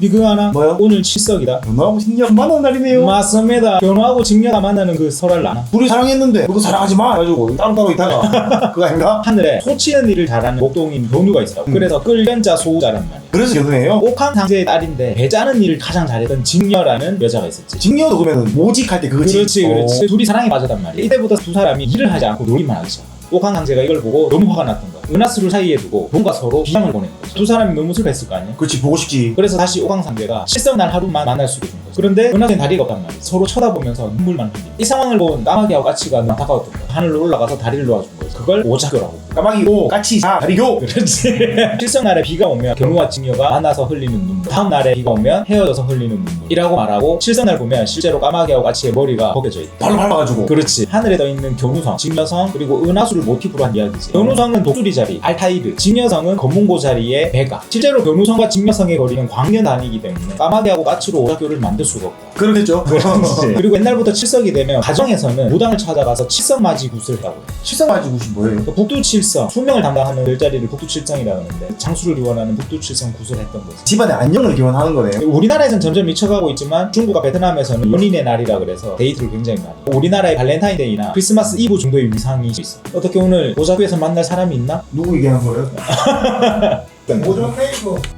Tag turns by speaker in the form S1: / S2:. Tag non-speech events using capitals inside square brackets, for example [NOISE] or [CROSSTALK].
S1: 니 그거 하나?
S2: 뭐요?
S1: 오늘 칠석이다.
S2: 변호하고 신경 만난 날이네요.
S1: 맞습니다. 변호하고 직녀가 만나는 그 설날 나나?
S2: 둘이 사랑했는데 너도 사랑하지 마. 해가지고 따로따로 있다가 [LAUGHS] 그거 아닌가?
S1: 하늘에 소치는 일을 잘하는 목동인 견우가 있어.
S2: 음.
S1: 그래서 끌견자 소우자란 말이야.
S2: 그래서 결혼해요.
S1: 옥황 상제의 딸인데 배 짜는 일을 가장 잘했던 직녀라는 여자가 있었지.
S2: 직녀도 그러면 모직할 때 그거지.
S1: 그렇지 그렇지
S2: 어.
S1: 둘이 사랑에 빠졌단 말이야 이때부터 두 사람이 일을 하지 않고 놀이만 하기 거야 옥황 상제가 이걸 보고 너무 화가 났던 거야. 은하수를 사이에 두고 돈과 서로 비장을 보낸 거지. 두 사람이 너무 슬펐을 거 아니야?
S2: 그렇지 보고 싶지.
S1: 그래서 다시 옥황 상제가 실성날 하루만 만날 수된 거지. 그런데 은하수는 다리가 없단 말이야. 서로 쳐다보면서 눈물만 흘리고. 이 상황을 본 까마귀하고 까치가 너무 안타까웠던 거야. 하늘로 올라가서 다리를 놓아준 거지 그걸 오작교라고
S2: 까마귀고 까치 자 다리교.
S1: 그렇지. 실성 날에 [LAUGHS] 비가 오면 견우와 직녀가 만나서 흘리는 눈물. 다음 날에 비가 오면 헤어져서 흘리는 눈물이라고 말하고 실성 날 보면 실제로 까마귀하고 까치의 머리가 벗겨져 있다.
S2: 발로 밟아가지고.
S1: 그렇지. 하늘에 떠 있는 견우성, 직녀성 그리고 은하수를 모티브로 한 이야기지. 견우성은 독수리 자리, 알타이드. 직녀성은 검문고 자리의 배가. 실제로 견우성과 직녀성의 거리는 광년 단위이기 때문에 까마귀하고 까치로 오작교를 만들 수가 없다.
S2: 그러겠죠. [LAUGHS]
S1: 그리고 옛날부터 칠석이 되면 가정에서는 무당을 찾아가서 칠성맞이 굿을 했다고 해.
S2: 실성 가지고 싶 뭐예요?
S1: 그 북두 칠성 수명을 담당하는 일자리를 북두 칠성이라고 하는데 장수를 기원하는 북두 칠성 구슬을 했던 거지
S2: 집안의 안녕을 기원하는 거네.
S1: 우리나라에선 점점 미쳐가고 있지만 중국과 베트남에서는 연인의 날이라 그래서 데이트를 굉장히 많이 해요. 우리나라의 발렌타인데이나 크리스마스 이브 정도의 위상이 있어 어떻게 오늘 오자구에서 만날 사람이 있나?
S2: 누구 얘기하는 거예요? [LAUGHS] 오전 페이크.